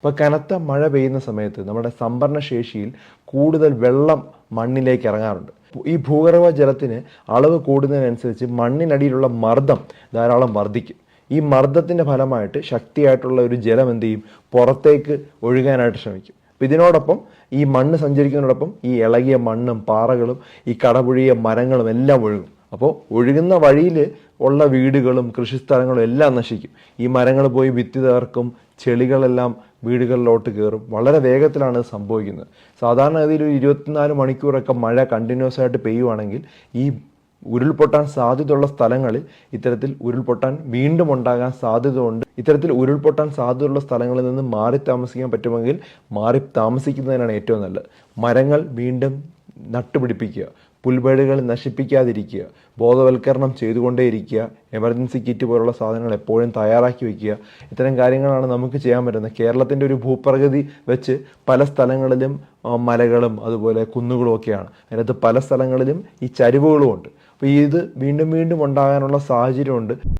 ഇപ്പോൾ കനത്ത മഴ പെയ്യുന്ന സമയത്ത് നമ്മുടെ സംഭരണ ശേഷിയിൽ കൂടുതൽ വെള്ളം മണ്ണിലേക്ക് ഇറങ്ങാറുണ്ട്. ഈ ഭൂഗർഭ ജലത്തിന് അളവ് കൂടുന്നതിനനുസരിച്ച് മണ്ണിനടിയിലുള്ള മർദ്ദം ധാരാളം വർദ്ധിക്കും. ഈ മർദ്ദത്തിന്റെ ഫലമായിട്ട് ശക്തിയായിട്ടുള്ള ഒരു ജലം എന്ത് ചെയ്യും? പുറത്തേക്ക് ഒഴുകാനായിട്ട് ശ്രമിക്കും. അപ്പം ഇതിനോടൊപ്പം ഈ മണ്ണ് സഞ്ചരിക്കുന്നതിനോടൊപ്പം ഈ ഇളകിയ മണ്ണും പാറകളും ഈ കടപുഴിയ മരങ്ങളും എല്ലാം ഒഴുകും. അപ്പോൾ ഒഴുകുന്ന വഴിയിൽ ഉള്ള വീടുകളും കൃഷിസ്ഥലങ്ങളും എല്ലാം നശിക്കും. ഈ മരങ്ങൾ പോയി വിത്തി തകർക്കും ചെളികളെല്ലാം വീടുകളിലോട്ട് കയറും. വളരെ വേഗത്തിലാണ് സംഭവിക്കുന്നത്. സാധാരണഗതിയിൽ ഒരു ഇരുപത്തിനാല് മണിക്കൂറൊക്കെ മഴ കണ്ടിന്യൂസ് ആയിട്ട് പെയ്യുവാണെങ്കിൽ ഈ ഉരുൾപൊട്ടാൻ സാധ്യതയുള്ള സ്ഥലങ്ങളിൽ ഇത്തരത്തിൽ ഉരുൾപൊട്ടാൻ വീണ്ടും ഉണ്ടാകാൻ സാധ്യതയുണ്ട്. ഇത്തരത്തിൽ ഉരുൾപൊട്ടാൻ സാധ്യതയുള്ള സ്ഥലങ്ങളിൽ നിന്ന് മാറി താമസിക്കാൻ പറ്റുമെങ്കിൽ മാറി താമസിക്കുന്നതിനാണ് ഏറ്റവും നല്ലത്. മരങ്ങൾ വീണ്ടും നട്ടുപിടിപ്പിക്കുക. പുൽബേടുകൾ നശിപ്പിക്കാതിരിക്കുക. ബോധവൽക്കരണം ചെയ്തുകൊണ്ടേയിരിക്കുക. എമർജൻസി കിറ്റ് പോലുള്ള സാധനങ്ങൾ എപ്പോഴും തയ്യാറാക്കി വയ്ക്കുക ഇത്തരം കാര്യങ്ങളാണ് നമുക്ക് ചെയ്യാൻ പറ്റുന്നത്. കേരളത്തിന്റെ ഒരു ഭൂപ്രകൃതി വെച്ച് പല സ്ഥലങ്ങളിലും മലകളും അതുപോലെ കുന്നുകളും ഒക്കെയാണ്. അതിനകത്ത് പല സ്ഥലങ്ങളിലും ഈ ചരിവുകളും ഉണ്ട് അപ്പോൾ ഇത് വീണ്ടും വീണ്ടും ഉണ്ടാകാനുള്ള സാഹചര്യമുണ്ട്.